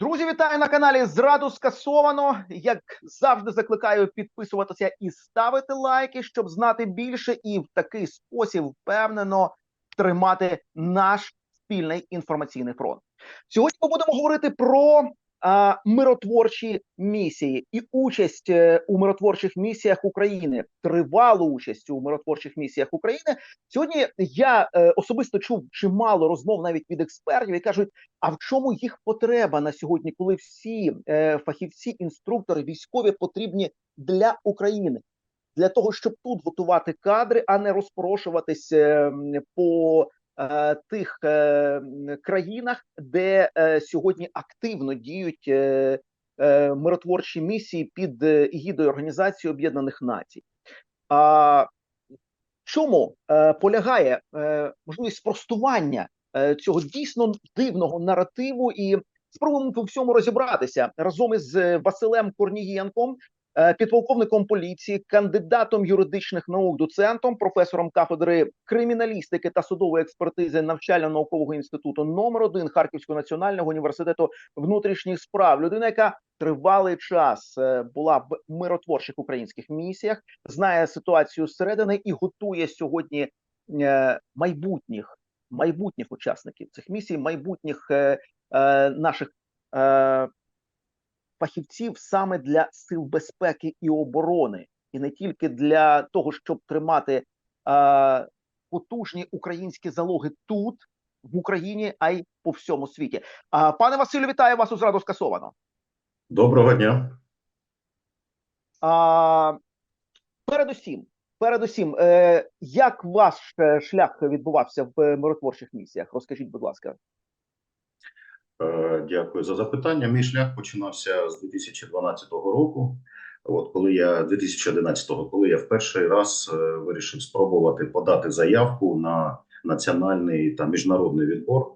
Друзі, вітаю на каналі. Зраду скасовано. Як завжди, закликаю підписуватися і ставити лайки, щоб знати більше, і в такий спосіб впевнено тримати наш спільний інформаційний фронт. Сьогодні ми будемо говорити про а, миротворчі місії і участь е, у миротворчих місіях України, тривалу участь у миротворчих місіях України. Сьогодні я е, особисто чув чимало розмов навіть від експертів, і кажуть. А в чому їх потреба на сьогодні, коли всі е, фахівці, інструктори, військові потрібні для України, для того, щоб тут готувати кадри, а не розпорошуватись е, по тих е, країнах, де е, сьогодні активно діють е, е, миротворчі місії під е, егідою Організації Об'єднаних Націй. А чому е, полягає е, можливість спростування? Е, цього дійсно дивного наративу, і спробуємо по всьому розібратися разом із е, Василем Корнієнком, е, підполковником поліції, кандидатом юридичних наук, доцентом, професором кафедри криміналістики та судової експертизи навчально-наукового інституту номер 1 Харківського національного університету внутрішніх справ. Людина, яка тривалий час була в миротворчих українських місіях, знає ситуацію зсередини і готує сьогодні майбутніх майбутніх учасників цих місій, майбутніх е, е, наших е, фахівців саме для сил безпеки і оборони, і не тільки для того, щоб тримати е, потужні українські залоги тут, в Україні, а й по всьому світі. А пане Василю, вітаю вас у зраду скасовано. Доброго дня. А, Передусім, Передусім, е, як ваш е, шлях відбувався в миротворчих місіях? Розкажіть, будь ласка. Е, дякую за запитання. Мій шлях починався з 2012 року. От коли я 2011-го, коли я в перший раз вирішив спробувати подати заявку на національний та міжнародний відбор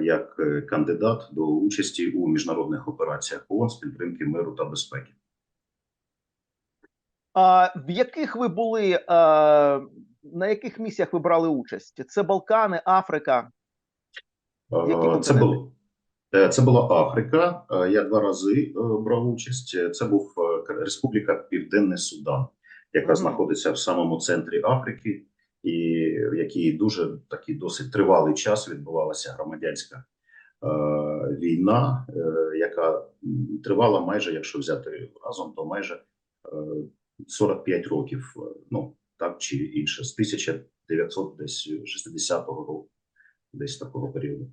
як кандидат до участі у міжнародних операціях ООН з підтримки миру та безпеки. А в яких ви були а, на яких місіях ви брали участь? Це Балкани, Африка? Які це було е, це була Африка. Е, я два рази е, брав участь. Це був Республіка Південний Судан, яка mm знаходиться в самому центрі Африки, і в якій дуже такий досить тривалий час відбувалася громадянська е, війна, е, яка тривала майже, якщо взяти разом, то майже. Е, 45 років, е, ну так чи інше, з 1960 року, десь такого періоду.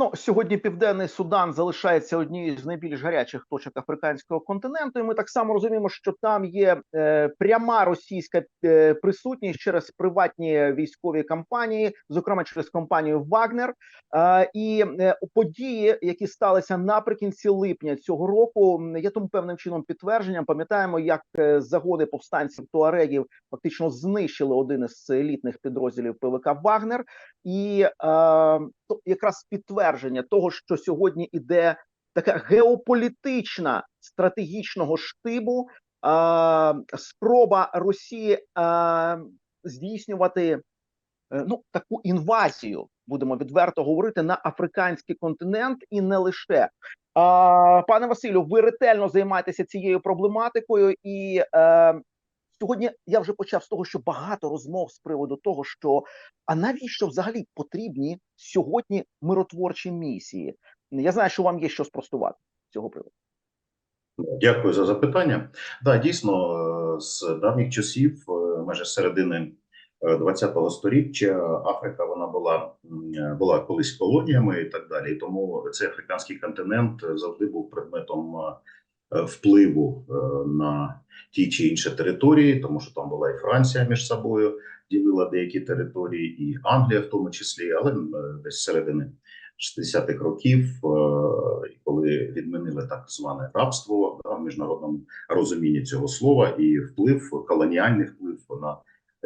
Ну сьогодні Південний Судан залишається однією з найбільш гарячих точок африканського континенту. і Ми так само розуміємо, що там є е, пряма російська е, присутність через приватні військові кампанії, зокрема через компанію Вагнер. Е, і е, події, які сталися наприкінці липня цього року, є тому певним чином підтвердженням. Пам'ятаємо, як е, загони повстанців туарегів фактично знищили один із елітних підрозділів ПВК Вагнер, і е, то якраз підтвердження того, що сьогодні іде така геополітична стратегічного штибу, а, спроба Росії а, здійснювати е, ну таку інвазію, будемо відверто говорити, на африканський континент і не лише. А, Пане Василю, ви ретельно займаєтеся цією проблематикою, і е, Сьогодні я вже почав з того, що багато розмов з приводу того, що а навіщо взагалі потрібні сьогодні миротворчі місії? Я знаю, що вам є що спростувати з цього приводу. Дякую за запитання. Да, дійсно, е, з давніх часів, е, майже середини ХХ е, століття, Африка вона була була колись колоніями і так далі. Тому цей африканський континент завжди був предметом Е, впливу е, на ті чи інші території, тому що там була і Франція між собою ділила деякі території, і Англія, в тому числі, але е, десь середини 60-х років, коли відмінили так зване рабство в міжнародному розумінні цього слова, і вплив колоніальний вплив на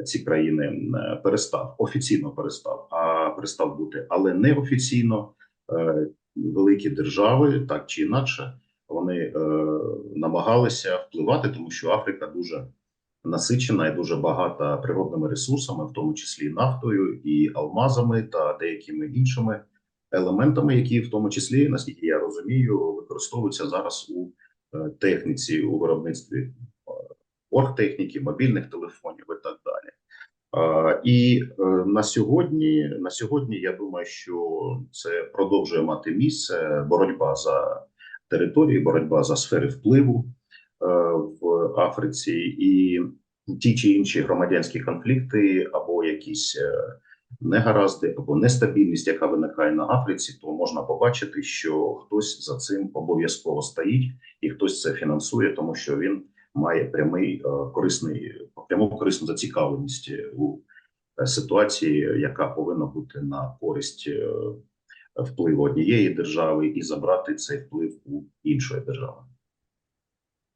ці країни перестав офіційно перестав, а перестав бути, але неофіційно великі держави так чи інакше е, намагалися впливати, тому що Африка дуже насичена і дуже багата природними ресурсами, в тому числі нафтою, і алмазами та деякими іншими елементами, які в тому числі, наскільки я розумію, використовуються зараз у е, техніці у виробництві е, оргтехніки, мобільних телефонів і так далі. І на сьогодні, на сьогодні, я думаю, що це продовжує мати місце боротьба за території, боротьба за сфери впливу е, в Африці. І ті чи інші громадянські конфлікти або якісь е, негаразди або нестабільність, яка виникає на Африці, то можна побачити, що хтось за цим обов'язково стоїть, і хтось це фінансує, тому що він має прямий е, корисний пряму корисну зацікавленість у ситуації, яка повинна бути на користь впливу однієї держави, і забрати цей вплив у іншої держави.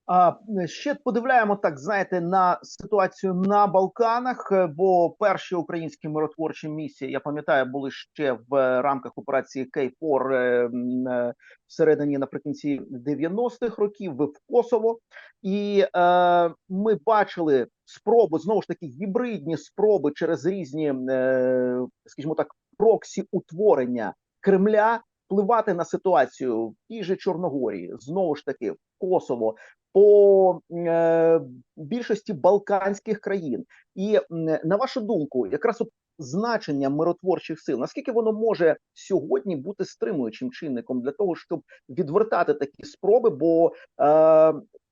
А ще подивляємо так, знаєте, на ситуацію на Балканах, е, бо перші українські миротворчі місії, я пам'ятаю, були ще в е, рамках операції Кейфор е, е, всередині наприкінці 90-х років в Косово, і е, ми бачили спроби знову ж таки гібридні спроби через різні, е, скажімо так, проксі утворення Кремля впливати на ситуацію в тій же Чорногорії, знову ж таки в Косово, по е, більшості балканських країн. І на вашу думку, якраз значення миротворчих сил, наскільки воно може сьогодні бути стримуючим чинником для того, щоб відвертати такі спроби? Бо е,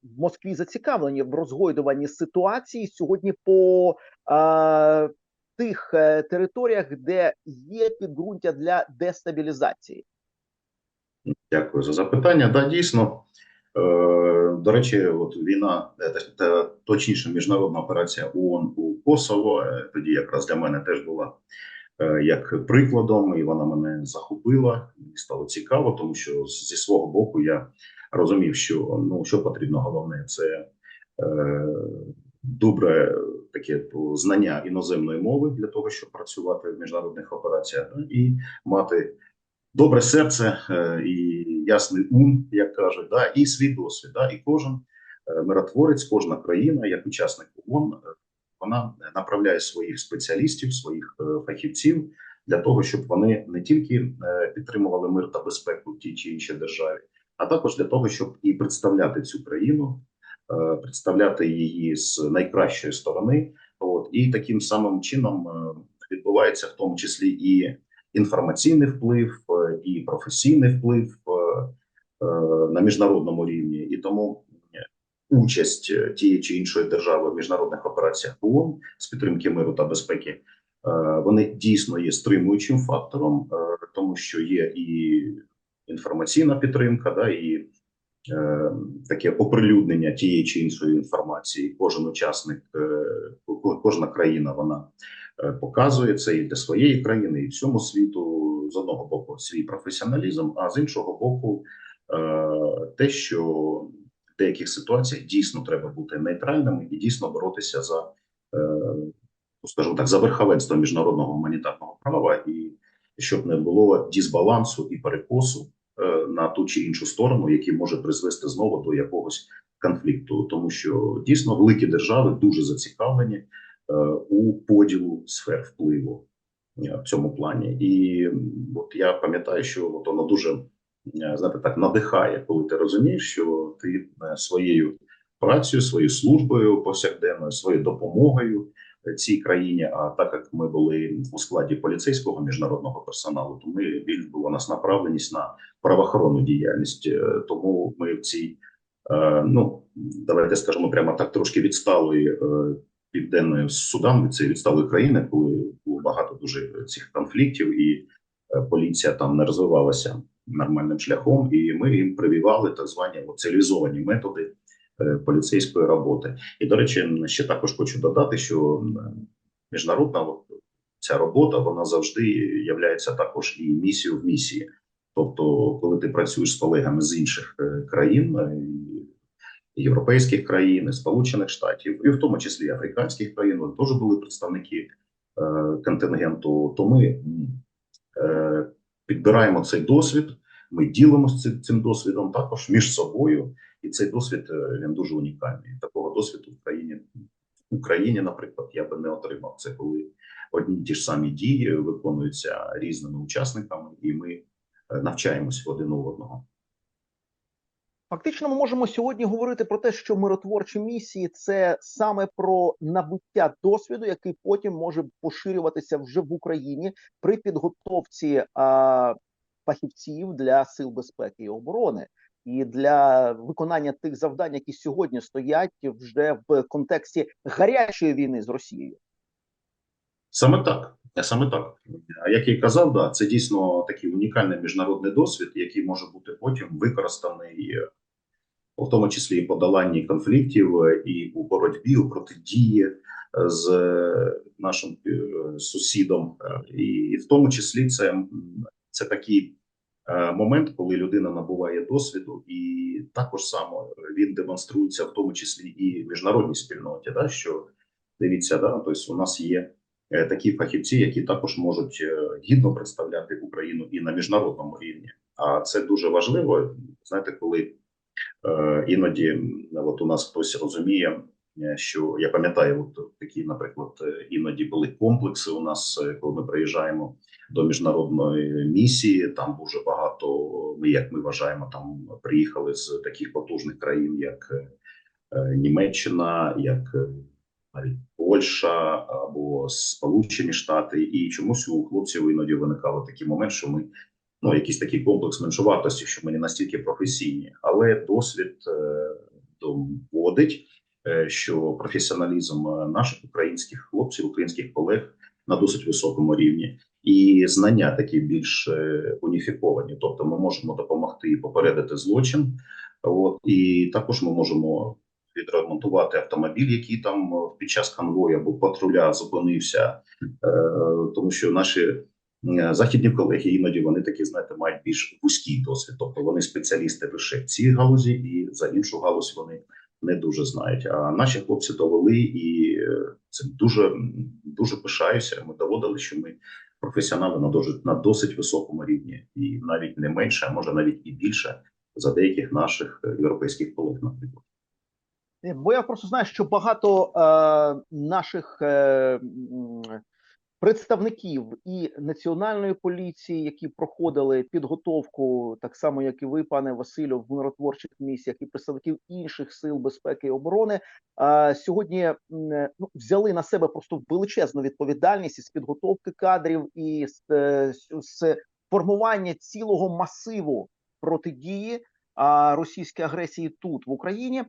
в Москві зацікавлені в розгойдуванні ситуації сьогодні по е, тих е, територіях, де є підґрунтя для дестабілізації. Дякую за запитання. Да, дійсно. Е, До речі, от війна, е, точніше, міжнародна операція ООН у Косово, тоді якраз для мене теж була як прикладом, і вона мене захопила. Мені стало цікаво, тому що зі свого боку я розумів, що ну що потрібно головне, це добре таке знання іноземної мови для того, щоб працювати в міжнародних операціях, і мати добре серце е, і ясний ум, як кажуть, да, і свій досвід. Да, і кожен е, миротворець, кожна країна, як учасник ООН, е, вона направляє своїх спеціалістів, своїх е, фахівців для того, щоб вони не тільки е, підтримували мир та безпеку в тій чи іншій державі, а також для того, щоб і представляти цю країну, е, представляти її з найкращої сторони. От і таким самим чином е, відбувається в тому числі і інформаційний вплив, е, і професійний вплив е, е, на міжнародному рівні, і тому е, участь е, тієї чи іншої держави в міжнародних операціях ООН з підтримки миру та безпеки, е, вони дійсно є стримуючим фактором, е, тому що є і інформаційна підтримка, да і е, таке оприлюднення тієї чи іншої інформації. Кожен учасник, е, кожна країна, вона е, показує це і для своєї країни, і всьому світу з одного боку свій професіоналізм, а з іншого боку, е, те, що в деяких ситуаціях дійсно треба бути нейтральними і дійсно боротися за, е, ну, скажімо так, за верховенство міжнародного гуманітарного права, і щоб не було дисбалансу і перекосу е, на ту чи іншу сторону, який може призвести знову до якогось конфлікту, тому що дійсно великі держави дуже зацікавлені е, у поділу сфер впливу е, в цьому плані. І от я пам'ятаю, що от воно дуже е, знаєте, так надихає, коли ти розумієш, що ти е, своєю працею, своєю службою повсякденною, своєю допомогою е, цій країні. А так як ми були у складі поліцейського міжнародного персоналу, то ми більш була нас направленість на правоохоронну діяльність. Е, Тому ми в цій е, ну давайте скажемо прямо так, трошки відсталої е, південної Судану, це відсталої країни, коли було багато дуже цих конфліктів, і поліція там не розвивалася нормальним шляхом, і ми їм прививали так звані цивілізовані методи поліцейської роботи. І до речі, ще також хочу додати, що міжнародна ця робота вона завжди являється також і місією в місії. Тобто, коли ти працюєш з колегами з інших е, країн, е, європейських країн, Сполучених Штатів, і в тому числі африканських країн, теж були представники е, контингенту, то ми е, підбираємо цей досвід, ми ділимося цим досвідом також між собою, і цей досвід е, він дуже унікальний. Такого досвіду в країні в Україні, наприклад, я би не отримав. Це коли одні ті ж самі дії виконуються різними учасниками, і ми е, навчаємось один у одного. Фактично, ми можемо сьогодні говорити про те, що миротворчі місії це саме про набуття досвіду, який потім може поширюватися вже в Україні при підготовці а, фахівців для сил безпеки і оборони. І для виконання тих завдань, які сьогодні стоять вже в контексті гарячої війни з Росією. Саме так, саме так. А як я казав, да, це дійсно такий унікальний міжнародний досвід, який може бути потім використаний, е, в тому числі і подоланні конфліктів, е, і у боротьбі, у протидії е, з е, нашим е, сусідом, Е, і в тому числі це, це такий е, момент, коли людина набуває досвіду, і також само він демонструється в тому числі і міжнародній спільноті. Да, що дивіться, да, тобто у нас є е, такі фахівці, які також можуть е, гідно представляти Україну і на міжнародному рівні. А це дуже важливо. Знаєте, коли е, іноді от у нас хтось розуміє, е, що я пам'ятаю, от такі, наприклад, е, іноді були комплекси у нас, е, коли ми приїжджаємо до міжнародної місії. Там дуже багато. Ми, як ми вважаємо, там приїхали з таких потужних країн, як е, Німеччина, як е, навіть Польща або Сполучені Штати, і чомусь у хлопців іноді виникали такі моменти, що ми ну якийсь такий комплекс меншовартості, що ми не настільки професійні, але досвід е, доводить, що професіоналізм наших українських хлопців, українських колег на досить високому рівні, і знання такі більш е, уніфіковані. Тобто, ми можемо допомогти і попередити злочин. От і також ми можемо відремонтувати автомобіль, який там е, під час конвою або патруля зупинився, е, тому що наші західні колеги іноді вони такі, знаєте, мають більш вузький досвід, тобто вони спеціалісти лише в цій галузі, і за іншу галузь вони не дуже знають. А наші хлопці довели, і е, це дуже дуже пишаюся. Ми доводили, що ми професіонали на досить на досить високому рівні, і навіть не менше, а може навіть і більше за деяких наших е, європейських колег, наприклад. Е, Бо я просто знаю, що багато е, наших е, представників і національної поліції, які проходили підготовку, так само як і ви, пане Василю, в миротворчих місіях, і представників інших сил безпеки і оборони, е, сьогодні ну, взяли на себе просто величезну відповідальність із підготовки кадрів і е, з- з формування цілого масиву протидії а, російській агресії тут в Україні.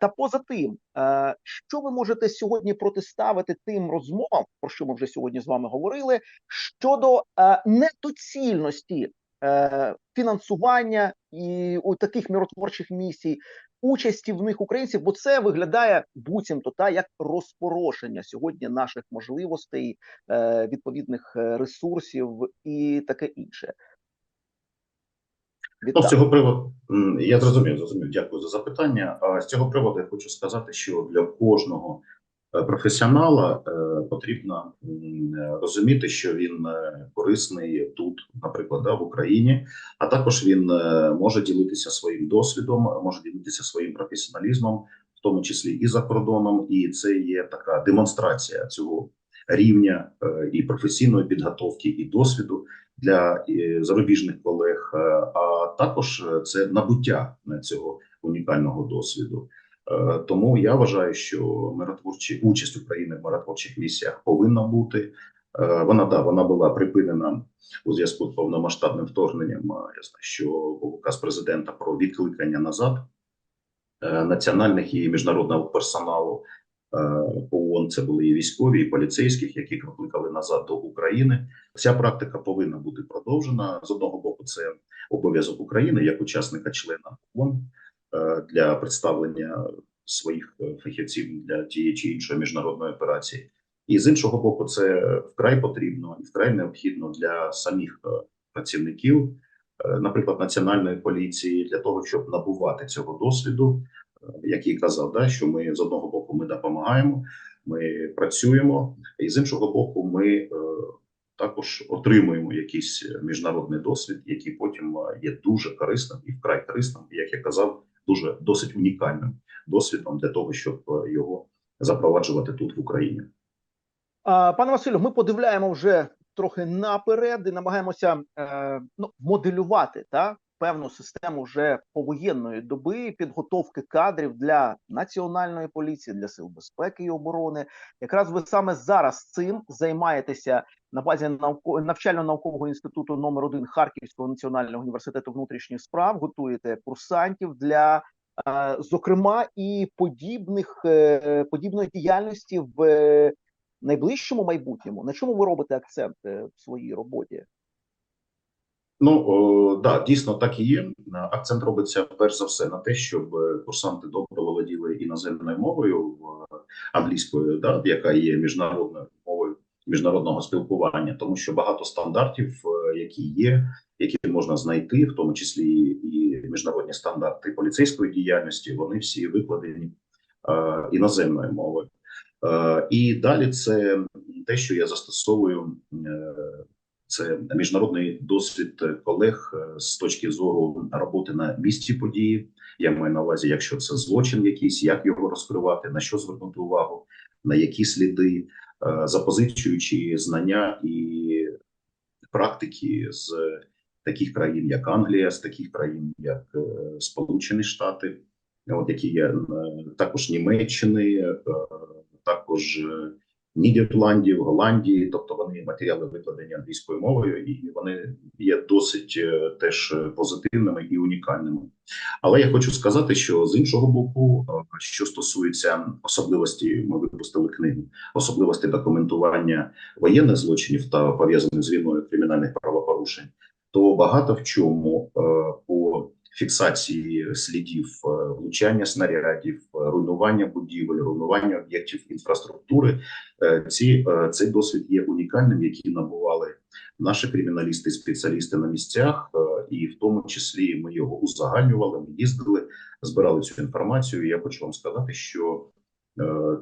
Та поза тим, е, що ви можете сьогодні протиставити тим розмовам, про що ми вже сьогодні з вами говорили, щодо е, недоцільності е, фінансування і таких миротворчих місій. Участі в них українців, бо це виглядає буцімто та як розпорошення сьогодні наших можливостей, відповідних ресурсів і таке інше. Ну, з цього приводу я зрозумів, зрозумів. Дякую за запитання. А з цього приводу я хочу сказати, що для кожного е, професіонала е, потрібно розуміти, що він е, корисний тут, наприклад, да, в Україні, а також він може ділитися своїм досвідом, може ділитися своїм професіоналізмом, в тому числі і за кордоном. І це є така демонстрація цього рівня і професійної підготовки, і досвіду для е, зарубіжних колег, е, а також е, це набуття цього унікального досвіду. Тому я вважаю, що миротворчі участь України в миротворчих місіях повинна бути. Вона да вона була припинена у зв'язку з повномасштабним вторгненням. Я знаю, що був указ президента про відкликання назад національних і міжнародного персоналу ООН. Це були і військові, і поліцейських, які викликали назад до України. Ця практика повинна бути продовжена. З одного боку, це обов'язок України як учасника члена ООН е, для представлення своїх е, фахівців для тієї чи іншої міжнародної операції. І з іншого боку, це вкрай потрібно і вкрай необхідно для самих е, працівників, е, наприклад, національної поліції, для того, щоб набувати цього досвіду, Е, як і казав, да, що ми з одного боку ми допомагаємо, ми працюємо, і з іншого боку, ми е, також отримуємо якийсь міжнародний досвід, який потім е, є дуже корисним і вкрай корисним, як я казав, дуже досить унікальним досвідом для того, щоб його запроваджувати тут в Україні. Пане Василю, ми подивляємо вже трохи наперед і намагаємося е, ну, моделювати та певну систему вже повоєнної доби підготовки кадрів для національної поліції, для сил безпеки і оборони. Якраз ви саме зараз цим займаєтеся на базі науко навчально-наукового інституту номер 1 Харківського національного університету внутрішніх справ. Готуєте курсантів для, е, зокрема, і подібних е, подібної діяльності в е, найближчому майбутньому. На чому ви робите акцент в своїй роботі? Ну о, да, дійсно так і є. Акцент робиться перш за все на те, щоб е, курсанти добре володіли іноземною мовою в- англійською, да, яка є міжнародною мовою міжнародного спілкування, тому що багато стандартів, е, які є, які можна знайти, в тому числі і міжнародні стандарти поліцейської діяльності, вони всі викладені е, іноземною мовою. Е, і далі це те, що я застосовую. е, це міжнародний досвід колег е, з точки зору роботи на місці події. Я маю на увазі, якщо це злочин, якийсь, як його розкривати, на що звернути увагу, на які сліди, е, запозичуючи знання і практики з таких країн, як Англія, з таких країн, як е, Сполучені Штати, от які є також Німеччини, також. Е, Нідерландів, Голландії, тобто вони матеріали викладені англійською мовою, і вони є досить е, теж е, позитивними і унікальними. Але я хочу сказати, що з іншого боку, е, що стосується особливості, ми випустили книгу особливості документування воєнних злочинів та пов'язаних з війною кримінальних правопорушень, то багато в чому по фіксації слідів е, влучання снарядів, е, руйнування будівель, руйнування об'єктів інфраструктури. Е, Ці цей досвід є унікальним, який набували наші криміналісти, спеціалісти на місцях, і в тому числі ми його узагальнювали. Ми їздили, збирали цю інформацію. І я хочу вам сказати, що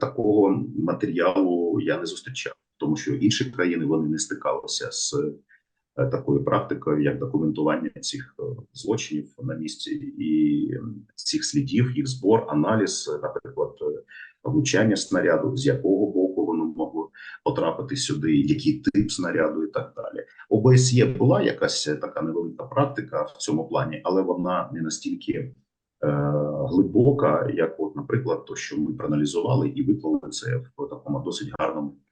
такого матеріалу я не зустрічав, тому що інші країни вони не стикалися з такою практикою, як документування цих е, злочинів на місці і е, цих слідів, їх збор, аналіз, е, наприклад, е, влучання снаряду, з якого боку воно могло потрапити сюди, який тип снаряду і так далі. ОБСЄ була якась е, така невелика практика в цьому плані, але вона не настільки е, глибока, як, от, наприклад, то, що ми проаналізували і виклали це в такому досить гарному е,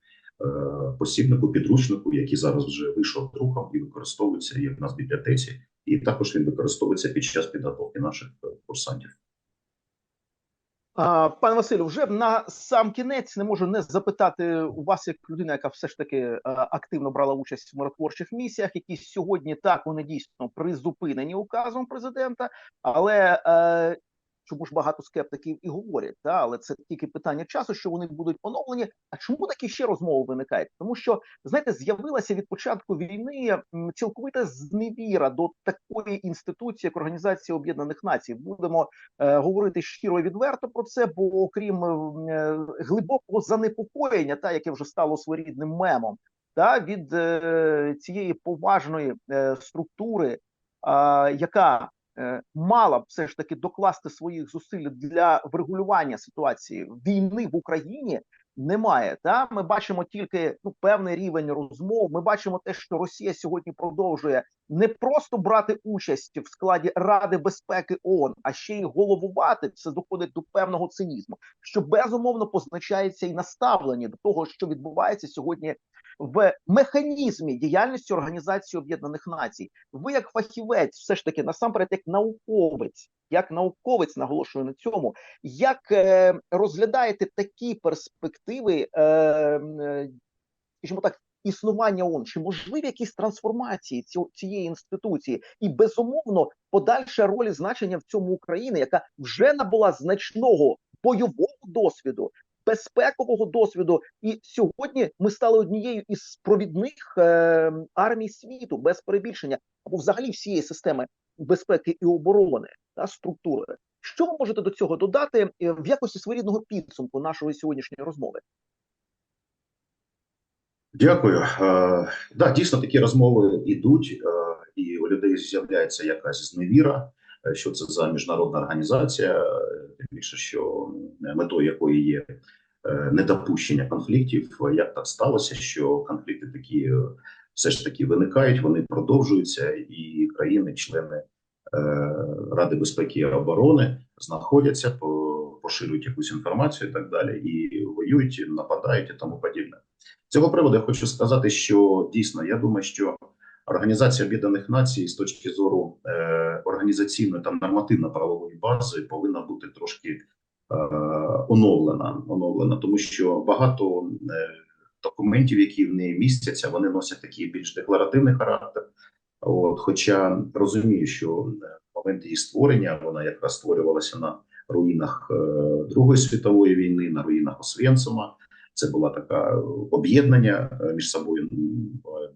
посібнику, підручнику, який зараз вже вийшов друком і використовується є в нас в бібліотеці, і також він використовується під час підготовки наших е, курсантів. Пане Василю, вже на сам кінець не можу не запитати у вас, як людина, яка все ж таки е, активно брала участь в миротворчих місіях, які сьогодні так вони дійсно призупинені указом президента, але е, чому ж багато скептиків і говорять, та але це тільки питання часу, що вони будуть оновлені. А чому такі ще розмови виникають? Тому що знаєте, з'явилася від початку війни цілковита зневіра до такої інституції, як Організація Об'єднаних Націй. Будемо е, говорити щиро і відверто про це, бо окрім е, глибокого занепокоєння, та яке вже стало своєрідним мемом, та від е, цієї поважної е, структури, яка мала б все ж таки докласти своїх зусиль для врегулювання ситуації війни в Україні. Немає та ми бачимо тільки ну певний рівень розмов. Ми бачимо те, що Росія сьогодні продовжує не просто брати участь в складі Ради безпеки ООН, а ще й головувати. Це доходить до певного цинізму, що безумовно позначається і наставлені до того, що відбувається сьогодні в механізмі діяльності Організації Об'єднаних Націй. Ви як фахівець, все ж таки, насамперед, як науковець, як науковець наголошую на цьому, як е, розглядаєте такі перспективи, е, е, скажімо так, існування ООН? Чи можливі якісь трансформації цієї інституції, і безумовно подальша роль значення в цьому України, яка вже набула значного бойового досвіду, безпекового досвіду, і сьогодні ми стали однією із провідних е, армій світу без перебільшення, або взагалі всієї системи безпеки і оборони та структури. Що ви можете до цього додати е, в якості своєрідного підсумку нашої сьогоднішньої розмови? Дякую. Е, да, дійсно такі розмови йдуть, е, і у людей з'являється якась зневіра, що це за міжнародна організація, тим більше, що метою якої є е, недопущення конфліктів. Як так сталося, що конфлікти такі е, все ж таки виникають, вони продовжуються, і країни-члени е, Ради безпеки і оборони знаходяться, поширюють якусь інформацію і так далі, і воюють, нападають і тому подібне. Цього приводу я хочу сказати, що дійсно я думаю, що Організація Об'єднаних Націй з точки зору організаційної та нормативно-правової бази повинна бути трошки е, оновлена, оновлена, тому що багато е, документів, які в неї містяться, вони носять такий більш декларативний характер. От, хоча розумію, що в момент її створення вона якраз створювалася на руїнах е, Другої світової війни, на руїнах Освенцима. Це була така об'єднання е, між собою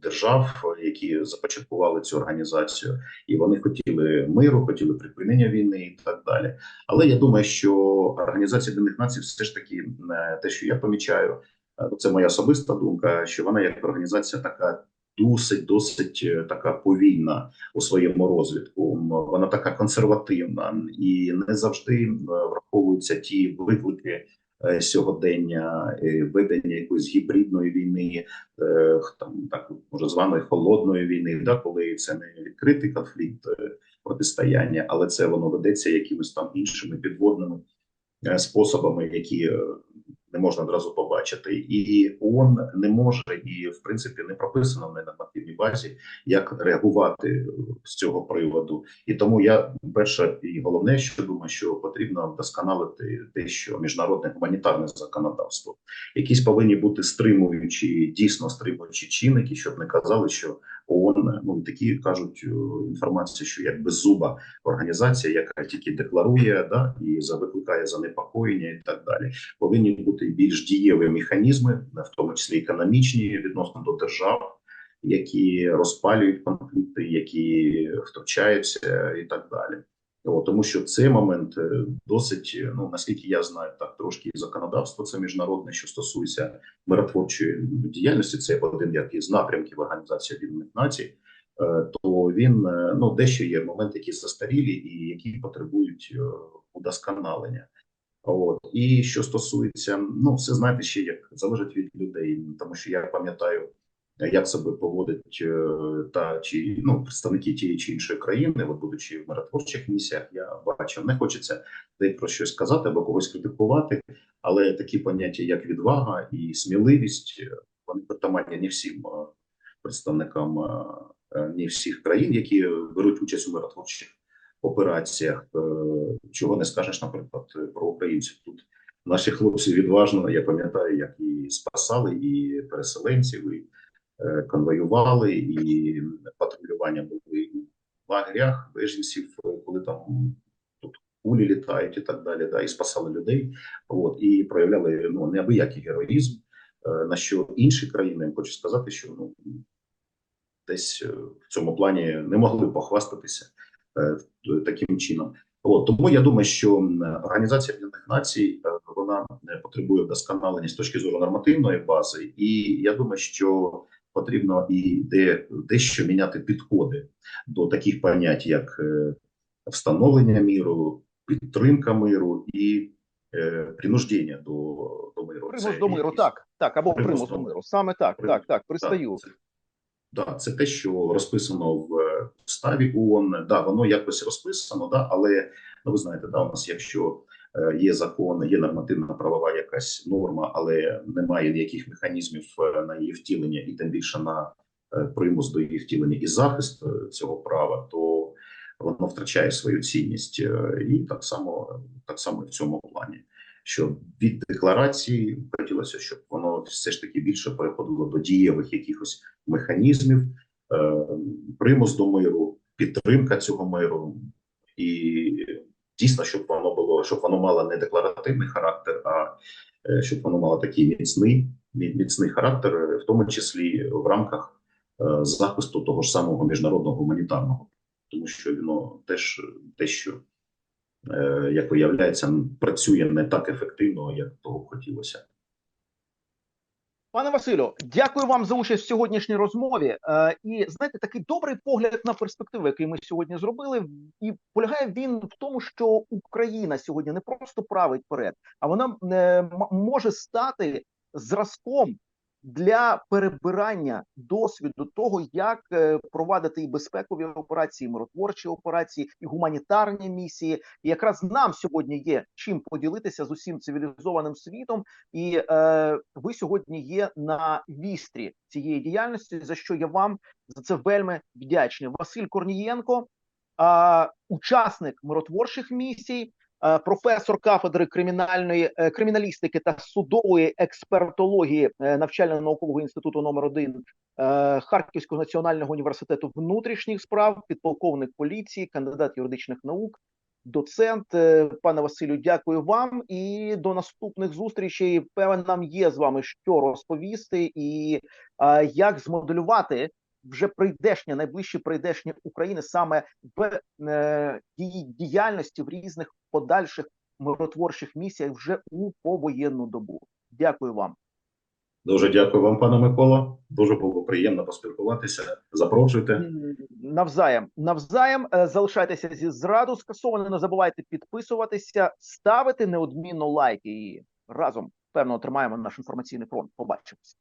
держав, які започаткували цю організацію, і вони хотіли миру, хотіли припинення війни і так далі. Але я думаю, що організація Об'єднаних Націй все ж таки е, те, що я помічаю, е, це моя особиста думка, що вона як організація така досить, досить така повільна у своєму розвитку. Вона така консервативна і не завжди враховуються ті виклики сьогодення, е, ведення якоїсь гібридної війни, е, там так може званої холодної війни, да, коли це не відкритий конфлікт е, протистояння, але це воно ведеться якимись там іншими підводними е, способами, які е, не можна одразу побачити, і ООН не може і в принципі не прописано на нормативній базі, як реагувати з цього приводу. І тому я перше і головне, що думаю, що потрібно вдосконалити дещо міжнародне гуманітарне законодавство. Якісь повинні бути стримуючі, дійсно стримуючі чинники, щоб не казали, що ООН, ну такі кажуть е, інформацію, що як беззуба організація, яка тільки декларує, да і викликає занепокоєння і так далі. Повинні бути більш дієві механізми, в тому числі економічні відносно до держав, які розпалюють конфлікти, які втручаються і так далі. От, тому що цей момент е, досить, е, ну наскільки я знаю, так трошки законодавство це міжнародне, що стосується миротворчої діяльності. Це один як із напрямків Організації Об'єднаних Націй. е, То він ну дещо є моменти, які застарілі і які потребують удосконалення. От і що стосується, ну все знаєте, ще як залежить від людей, тому що я пам'ятаю, як себе поводять е, та чи ну представники тієї чи іншої країни, от будучи в миротворчих місіях, я бачив, не хочеться де про щось сказати або когось критикувати, але такі поняття, як відвага і сміливість, е, вони притаманні не всім е, представникам е, е, не всіх країн, які беруть участь у миротворчих операціях. Е, Чого не скажеш, наприклад, про українців тут. Наші хлопці відважно, я пам'ятаю, як і спасали і переселенців, і е, конвоювали, і патрулювання були в лагерях беженців, коли там тут кулі літають і так далі, да, і спасали людей. От і проявляли ну неабиякий героїзм. Е, На що інші країни я хочу сказати, що ну десь е, в цьому плані не могли похвастатися е, таким чином. От тому я думаю, що організація Об'єднаних Націй е, вона е, потребує вдосконалення з точки зору нормативної бази, і я думаю, що потрібно і де дещо міняти підходи до таких понять, як е, встановлення міру, підтримка миру і е, принуждення до, до миру. Примус до миру, так, так, або Примус примус до миру. Саме так, Примус. так, так, пристаю. Так, це, да, це те, що розписано в е, ставі ООН. Да, воно якось розписано, да, але ну ви знаєте, да, у нас якщо є закон, є нормативна правова якась норма, але немає ніяких механізмів е, на її втілення, і тим більше на е, примус до її втілення і захист е, цього права, то воно втрачає свою цінність. Е, І так само, так само в цьому плані. Що від декларації хотілося, щоб воно все ж таки більше переходило до дієвих якихось механізмів, е, примус до миру, підтримка цього миру, і дійсно, щоб воно щоб воно мало не декларативний характер, а е, щоб воно мало такий міцний, міцний характер, е, в тому числі в рамках е, захисту того ж самого міжнародного гуманітарного, тому що воно теж те, що як виявляється, працює не так ефективно, як того б хотілося. Пане Василю, дякую вам за участь в сьогоднішній розмові. Е, і знаєте, такий добрий погляд на перспективу, який ми сьогодні зробили, і полягає він в тому, що Україна сьогодні не просто править вперед, а вона е, може стати зразком для перебирання досвіду того, як е, провадити і безпекові операції, і миротворчі операції, і гуманітарні місії. І якраз нам сьогодні є чим поділитися з усім цивілізованим світом. І е, ви сьогодні є на вістрі цієї діяльності, за що я вам за це вельми вдячний. Василь Корнієнко, е, учасник миротворчих місій, професор кафедри кримінальної е, криміналістики та судової експертології е, навчально-наукового інституту номер 1 е, Харківського національного університету внутрішніх справ, підполковник поліції, кандидат юридичних наук. Доцент, Е, пане Василю, дякую вам і до наступних зустрічей. Певен, нам є з вами що розповісти, і е, як змоделювати вже прийдешнє, найближче прийдешнє України саме в е, її діяльності в різних подальших миротворчих місіях вже у повоєнну добу. Дякую вам. Дуже дякую вам, пане Микола. Дуже було приємно поспілкуватися. Запрошуйте. Навзаєм, навзаєм е, залишайтеся зі зраду скасовано. Не забувайте підписуватися, ставити неодмінно лайки і разом певно отримаємо наш інформаційний фронт. Побачимось.